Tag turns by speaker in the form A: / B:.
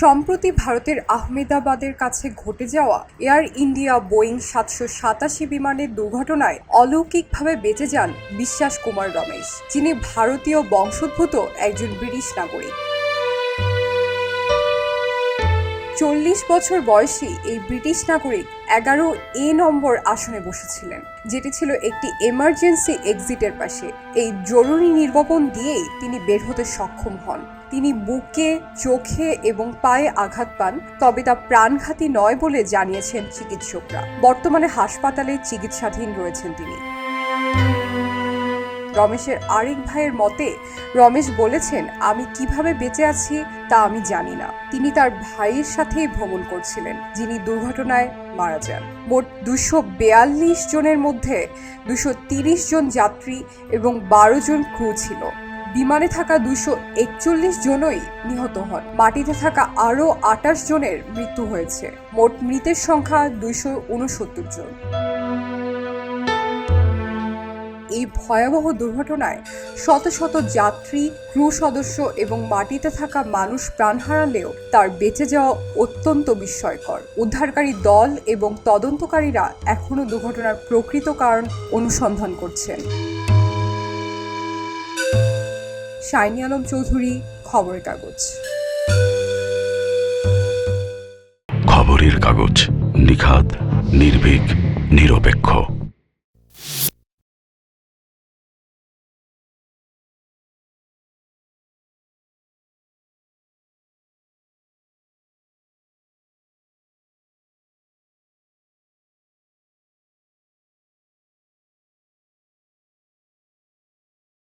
A: সম্প্রতি ভারতের আহমেদাবাদের কাছে ঘটে যাওয়া এয়ার ইন্ডিয়া বোয়িং সাতশো সাতাশি বিমানের দুর্ঘটনায় অলৌকিকভাবে বেঁচে যান বিশ্বাস কুমার রমেশ, যিনি ভারতীয় বংশোদ্ভূত একজন ব্রিটিশ নাগরিক। চল্লিশ বছর বয়সী এই ব্রিটিশ নাগরিক এগারো এ নম্বর আসনে বসেছিলেন, যেটি ছিল একটি এমার্জেন্সি এক্সিটের পাশে। এই জরুরি নির্বাপন দিয়েই তিনি বের হতে সক্ষম হন। তিনি বুকে, চোখে এবং পায়ে আঘাত পান, তবে তা প্রাণঘাতী নয় বলে জানিয়েছেন চিকিৎসকরা। বর্তমানে হাসপাতালে চিকিৎসাধীন রয়েছেন তিনি। রমেশের আরেক ভাইয়ের মতে, রমেশ বলেছেন, আমি কীভাবে বেঁচে আছি তা আমি জানি না। তিনি তার ভাইয়ের সাথেই ভ্রমণ করছিলেন, যিনি দুর্ঘটনায় মারা যান। মোট দুশো বেয়াল্লিশ জনের মধ্যে দুশো তিরিশ জন যাত্রী এবং বারো জন ক্রু ছিল। বিমানে থাকা দুশো একচল্লিশ জনই নিহত হন। মাটিতে থাকা আরও আটাশ জনের মৃত্যু হয়েছে। মোট মৃতের সংখ্যা দুইশো উনসত্তর জন। এই ভয়াবহ দুর্ঘটনায় শত শত যাত্রী, ক্রু সদস্য এবং মাটিতে থাকা মানুষ প্রাণ হারালেও তার বেঁচে যাওয়া অত্যন্ত বিস্ময়কর। উদ্ধারকারী দল এবং তদন্তকারীরা এখনও দুর্ঘটনার প্রকৃত কারণ অনুসন্ধান করছেন। শাইনি আলম চৌধুরী, খবরের কাগজ।
B: খবরের কাগজ নিখাত নির্ভীক, নিরপেক্ষ।